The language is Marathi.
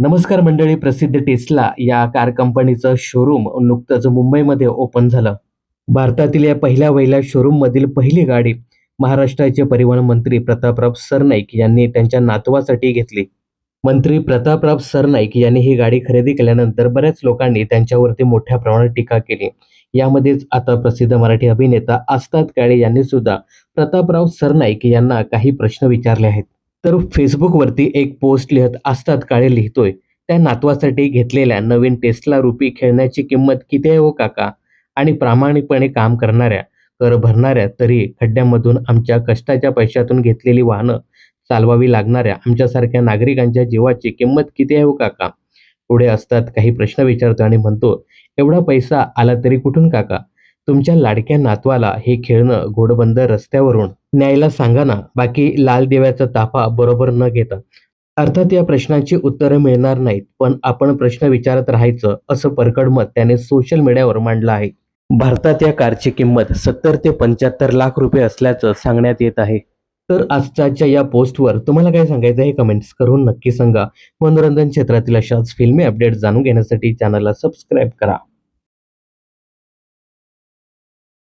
नमस्कार मंडळी प्रसिद्ध टेस्ला या कार कंपनीचं शोरूम नुकतंच मुंबईमध्ये ओपन झालं. भारतातील या पहिल्या वहिल्या शोरूममधील पहिली गाडी महाराष्ट्राचे परिवहन मंत्री प्रतापराव सरनाईक यांनी त्यांच्या नातवासाठी घेतली. मंत्री प्रतापराव सरनाईक यांनी ही गाडी खरेदी केल्यानंतर बऱ्याच लोकांनी त्यांच्यावरती मोठ्या प्रमाणात टीका केली. यामध्येच आता प्रसिद्ध मराठी अभिनेता आस्ताद काळे यांनी सुद्धा प्रतापराव सरनाईक यांना काही प्रश्न विचारले आहेत. तर फेसबुकवरती एक पोस्ट लिहत असतात काळे लिहितोय. त्या नातवासाठी घेतलेल्या नवीन टेस्ला रुपी खेळण्याची किंमत किती आहे हो काका? आणि प्रामाणिकपणे काम करणाऱ्या कर भरणाऱ्या तरी खड्ड्यामधून आमच्या कष्टाच्या पैशातून घेतलेली वाहनं चालवावी लागणाऱ्या आमच्यासारख्या नागरिकांच्या जीवाची किंमत किती आहे हो काका? पुढे असतात काही प्रश्न विचारतो आणि म्हणतो एवढा पैसा आला तरी कुठून काका? तुमच्या लाडक्या नातवाला हे खेळणं घोडबंद रस्त्यावरून न्यायला सांगा ना. बाकी लाल दिव्याचा ताफा बरोबर न घेता. अर्थात या प्रश्नांची उत्तरं मिळणार नाहीत पण आपण प्रश्न विचारत राहायचं असं परकड मत त्याने सोशल मीडियावर मांडलं आहे. भारतात या कारची किंमत सत्तर ते पंच्याहत्तर लाख रुपये असल्याचं सांगण्यात येत आहे. तर आजच्या या पोस्टवर तुम्हाला काय सांगायचं हे कमेंट्स करून नक्की सांगा. मनोरंजन क्षेत्रातील अशाच फिल्मी अपडेट जाणून घेण्यासाठी चॅनलला सबस्क्राईब करा.